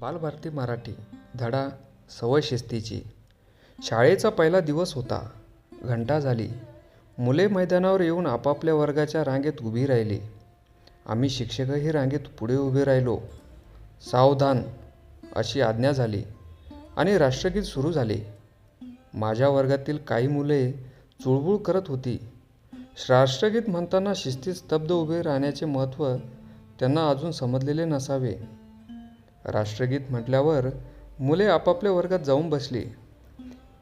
बालभारती मराठी धडा सवय शिस्तीची. शाळेचा पहिला दिवस होता. घंटा झाली. मुले मैदानावर येऊन आपापल्या वर्गाच्या रांगेत उभी राहिली. आम्ही शिक्षकही रांगेत पुढे उभे राहिलो. सावधान अशी आज्ञा झाली आणि राष्ट्रगीत सुरू झाले. माझ्या वर्गातील काही मुले चुळबुळ करत होती. राष्ट्रगीत म्हणताना शिस्तीत स्तब्ध उभे राहण्याचे महत्त्व त्यांना अजून समजलेले नसावे. राष्ट्रगीत म्हटल्यावर मुले आपापल्या वर्गात जाऊन बसली.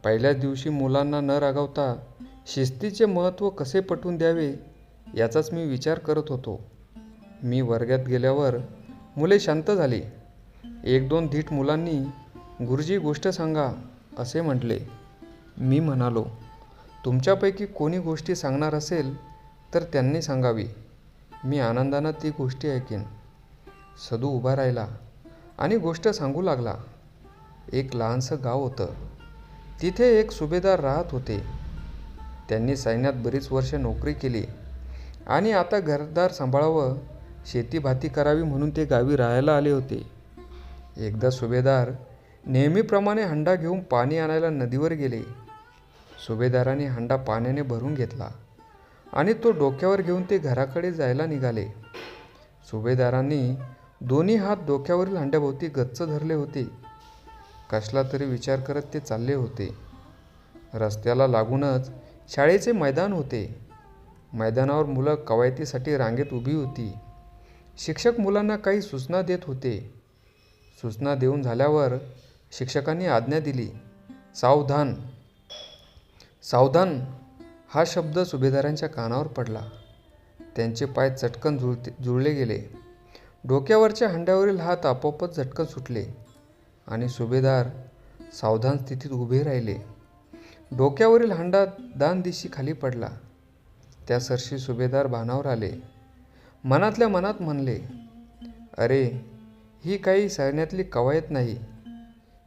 पहिल्याच दिवशी मुलांना न रागवता शिस्तीचे महत्त्व कसे पटवून द्यावे याचाच मी विचार करत होतो. मी वर्गात गेल्यावर मुले शांत झाली. एक दोन धीट मुलांनी गुरुजी गोष्ट सांगा असे म्हटले. मी म्हणालो तुमच्यापैकी कोणी गोष्टी सांगणार असेल तर त्यांनी सांगावी. मी आनंदानं ती गोष्टी ऐकेन. सदू उभा राहिला. आणि गोष्ट सांगू लागला. एक लहानसं गाव होतं. तिथे एक सुभेदार राहत होते. त्यांनी सैन्यात बरीच वर्ष नोकरी केली. आणि आता घरदार सांभाळावं शेतीभाती करावी म्हणून ते गावी राहायला आले होते. एकदा सुभेदार नेहमीप्रमाणे हंडा घेऊन पाणी आणायला नदीवर गेले. सुभेदाराने हंडा पाण्याने भरून घेतला आणि तो डोक्यावर घेऊन ते घराकडे जायला निघाले. सुभेदारांनी दोन्ही हात डोक्यावरील हंड्याभोवती गच्च धरले होते. कसला तरी विचार करत ते चालले होते. रस्त्याला लागूनच शाळेचे मैदान होते. मैदानावर मुलं कवायतीसाठी रांगेत उभी होती. शिक्षक मुलांना काही सूचना देत होते. सूचना देऊन झाल्यावर शिक्षकांनी आज्ञा दिली सावधान. सावधान. हा शब्द सुभेदारांच्या कानावर पडला. त्यांचे पाय चटकन जुळते जुळले गेले. डोक्यावरच्या हंड्यावरील हात आपोआपच झटकन सुटले आणि सुभेदार सावधान स्थितीत उभे राहिले. डोक्यावरील हंडा दान दिशी खाली पडला. त्या सरशी सुभेदार भानावर आले. मनातल्या मनात म्हणले अरे ही काही सैन्यातली कवायत नाही.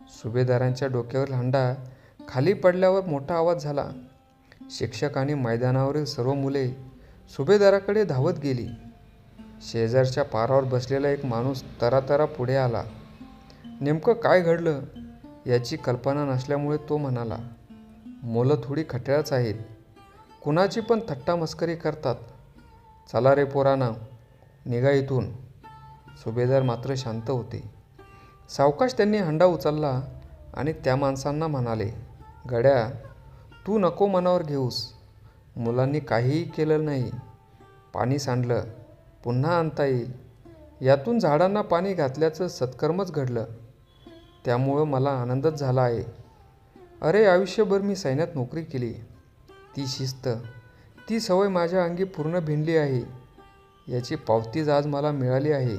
सुभेदारांच्या डोक्यावरील हंडा खाली पडल्यावर मोठा आवाज झाला. शिक्षक आणि मैदानावरील सर्व मुले सुभेदाराकडे धावत गेली. शेजारच्या पारावर बसलेला एक माणूस तरातरा पुढे आला. नेमकं काय घडलं याची कल्पना नसल्यामुळे तो म्हणाला मुलं थोडी खट्याळच आहेत. कुणाची पण थट्टा मस्करी करतात. चला रे पोराना निघा इथून. सुभेदार मात्र शांत होते. सावकाश त्यांनी हंडा उचलला आणि त्या माणसांना म्हणाले गड्या तू नको मनावर घेऊस. मुलांनी काहीही केलं नाही. पाणी सांडलं पुन्हा आणता येईल. यातून झाडांना पाणी घातल्याचं सत्कर्मच घडलं. त्यामुळं मला आनंदच झाला आहे. अरे आयुष्यभर मी सैन्यात नोकरी केली. ती शिस्त ती सवय माझ्या अंगी पूर्ण भिनली आहे. याची पावतीच आज मला मिळाली आहे.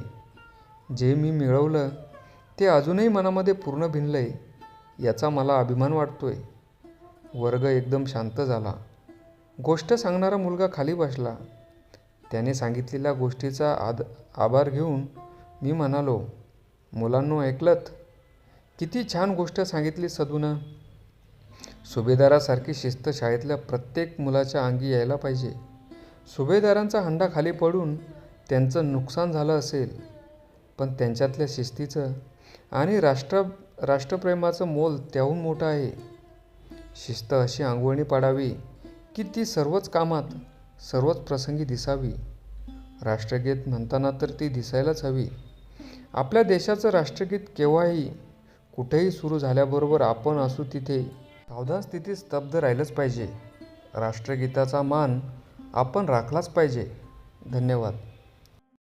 जे मी मिळवलं ते अजूनही मनामध्ये पूर्ण भिनलं आहे याचा मला अभिमान वाटतोय. वर्ग एकदम शांत झाला. गोष्ट सांगणारा मुलगा खाली बसला. त्याने सांगितलेल्या गोष्टीचा आद आभार घेऊन मी म्हणालो मुलांनो ऐकलत? किती छान गोष्ट सांगितली सदूनं. सुभेदारासारखी शिस्त शाळेतल्या प्रत्येक मुलाच्या अंगी यायला पाहिजे. सुभेदारांचा हंडा खाली पडून त्यांचं नुकसान झालं असेल. पण त्यांच्यातल्या शिस्तीचं आणि राष्ट्र राष्ट्रप्रेमाचं मोल त्याहून मोठं आहे. शिस्त अशी आंघोळणी पाडावी की ती सर्वच कामात सर्वच प्रसंगी दिसावी. राष्ट्रगीत म्हणताना तर ती दिसायलाच हवी. आपल्या देशाचं राष्ट्रगीत केव्हाही कुठेही सुरू झाल्याबरोबर आपण असू तिथे सावधान स्थितीत स्तब्ध राहिलंच पाहिजे. राष्ट्रगीताचा मान आपण राखलाच पाहिजे. धन्यवाद.